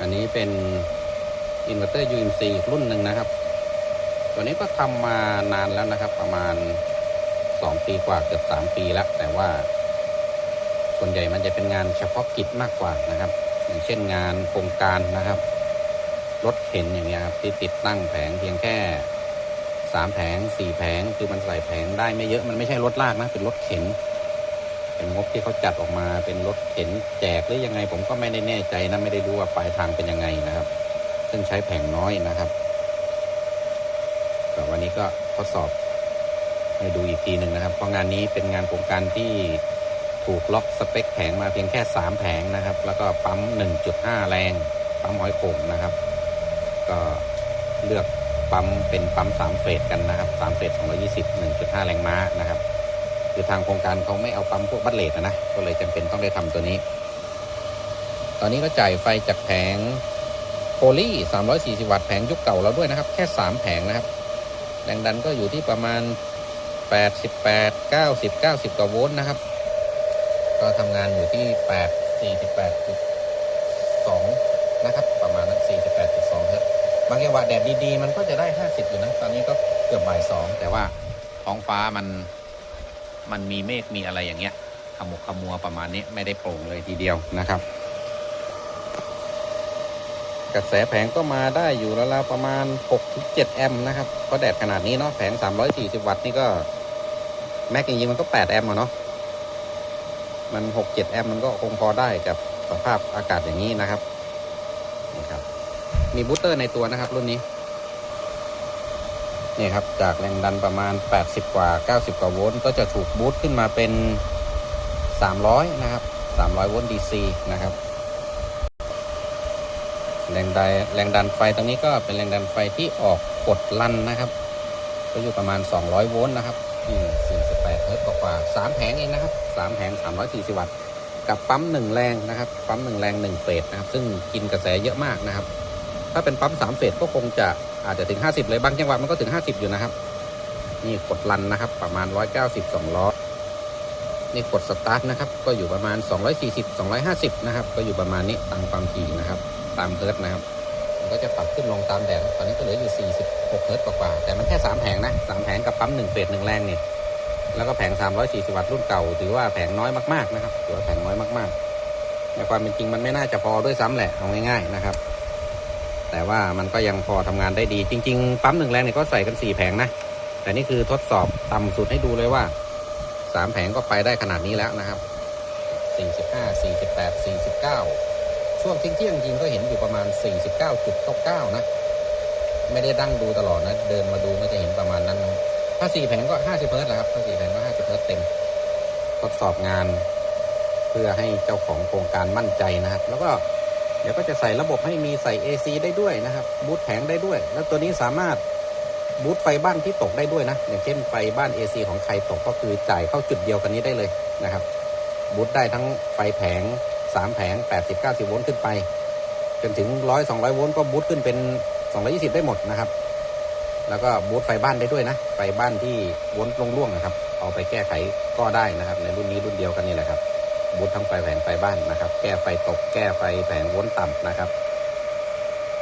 อันนี้เป็นอินเวอร์เตอร์ UMC อีกรุ่นหนึ่งนะครับ ตัวนี้ก็ทำมานานแล้วนะครับ ประมาณ 2 ปีกว่าเกือบ 3 ปีแล้ว แต่ว่าส่วนใหญ่มันจะเป็นงานเฉพาะกิจมากกว่านะครับ อย่างเช่นงานโครงการนะครับ รถเข็นอย่างเงี้ยครับที่ติดตั้งแผงเพียงแค่สามแผงสี่แผงคือมันใส่แผงได้ไม่เยอะมันไม่ใช่รถลากนะเป็นรถเข็น เป็นงบที่เขาจัดออกมาเป็นรถเข็นแจกหรือยังไง ผมก็ไม่ได้แน่ใจนะไม่ได้รู้ว่าปลายทางเป็นยังไงนะครับ ซึ่งใช้แผงน้อยนะครับแต่วันนี้ก็ทดสอบให้ดูอีกทีหนึ่งนะครับ เพราะงานนี้เป็นงานโครงการที่ถูกล็อกสเปคแผงมาเพียงแค่ 3 แผงนะครับ แล้วก็ปั๊ม 1.5 แรง ปั๊มหอยโข่งนะครับ ก็เลือกปั๊มเป็นปั๊ม 3 เฟสกันนะครับ 3 เฟส220 1.5 แรงม้านะครับ คือทางโครงการเขาไม่เอาปั๊มพวกบัตเลตนะนะก็เลยจำเป็นต้องได้ทำตัวนี้ ตอนนี้ก็จ่ายไฟจากแผงโพลี340 วัตต์แผงยุคเก่าเราด้วยนะครับ แค่ 3 แผงนะครับ แรงดันก็อยู่ที่ประมาณ 88 90 90 กว่าโวลต์นะครับ ก็ทำงานอยู่ที่ 8 48.2 นะครับ ประมาณนั้น48.2เฮิรตซ์บางจังหวะแดดดีๆ มันก็จะได้ 50 อยู่นะ ตอนนี้ก็เกือบบ่าย 2 แต่ว่าท้องฟ้ามัน มันมีเมฆมีอะไรอย่างเงี้ยขมุกขมัวประมาณนี้ไม่ได้โปร่งเลยทีเดียวนะครับ กระแสแผงก็มาได้อยู่แล้วๆประมาณ 6-7 แอมป์นะครับเพราะแดดขนาดนี้เนาะแผง 340 วัตต์นี่ก็ แม็กจริงๆมันก็ 8 แอมป์อะเนาะมัน 6-7 แอมป์มันก็คงพอได้กับสภาพอากาศอย่างนี้นะครับนี่ครับมีบูสเตอร์ในตัวนะครับรุ่นนี้ นี่ครับจากแรงดันประมาณ 80 กว่า 90 กว่าโวลต์ก็จะถูกบูสต์ขึ้นมาเป็น 300 นะครับ 300 โวลต์ DC นะครับ แรงดันแรงดันไฟตรงนี้ก็เป็นแรงดันไฟที่ออกกดลั่นนะครับ ก็อยู่ประมาณ 200 โวลต์นะครับ48เฮิร์ตซ์กว่า3แผงเองนะครับ 3แผง 340 วัตต์ กับปั๊ม 1 แรงนะครับ ปั๊ม 1 แรง 1 เฟสนะครับ ซึ่งกินกระแสเยอะมากนะครับ ถ้าเป็นปั๊ม3เฟสก็คงจะอาจจะถึง 50 เลยบางจังหวะมันก็ถึง 50 อยู่นะครับ นี่กดลันนะครับ ประมาณ 190 200 นี่กดสตาร์ทนะครับ ก็อยู่ประมาณ 240 250 นะครับ ก็อยู่ประมาณนี้ตามความถี่นะครับ ตามเฮิร์ตนะครับมันก็จะปรับขึ้นลงตามแดดตอนนี้ก็เหลืออยู่ 46เฮิร์ตกว่าๆแต่มันแค่ 3 แผงนะ 3 แผงกับปั๊ม1เฟส1แรงนี่แล้วก็แผง 340 วัตต์รุ่นเก่า ถือว่าแผงน้อยมากๆนะครับถือว่าแผงน้อยมากๆในความเป็นจริงมันไม่น่าจะพอด้วยซ้ำแหละเอาง่ายๆนะครับ แต่ว่ามันก็ยังพอทำงานได้ดี จริง ๆ ปั๊มหนึ่งแรงเนี่ยก็ใส่กัน 4 แผงนะ แต่นี่คือทดสอบต่ำสุดให้ดูเลยว่า 3 แผงก็ไปได้ขนาดนี้แล้วนะครับ 45 48 49 ช่วงเที่ยงจริงก็เห็นอยู่ประมาณ 49.99 นะ ไม่ได้ดั้งดูตลอดนะ เดินมาดูก็จะเห็นประมาณนั้นนะถ้า 4 แผงก็ 50เฮิร์ตซ์แหละครับถ้า 4 แผงก็ 50เฮิร์ตเต็ม ทดสอบงาน เพื่อให้เจ้าของโครงการมั่นใจนะครับ แล้วก็ เดี๋ยวก็จะใส่ระบบให้มีใส่ AC ได้ด้วยนะครับบูตแผงได้ด้วย แล้วตัวนี้สามารถบูตไฟบ้านที่ตกได้ด้วยนะอย่างเช่นไฟบ้าน AC ของใครตกก็คือจ่ายเข้าจุดเดียวกันนี้ได้เลยนะครับบูตได้ทั้งไฟแผง 3 แผง 80 90 โวลต์ขึ้นไป จนถึง 100 200 โวลต์ก็บูตขึ้นเป็น 220 ได้หมดนะครับ แล้วก็บูตไฟบ้านได้ด้วยนะ ไฟบ้านที่โวลต์ล่วงนะครับ เอาไปแก้ไขก็ได้นะครับ ในรุ่นนี้รุ่นเดียวกันนี่แหละครับ บูตทั้งไฟแผงไฟบ้านนะครับ แก้ไฟตก แก้ไฟแผงโวลต์ต่ำนะครับ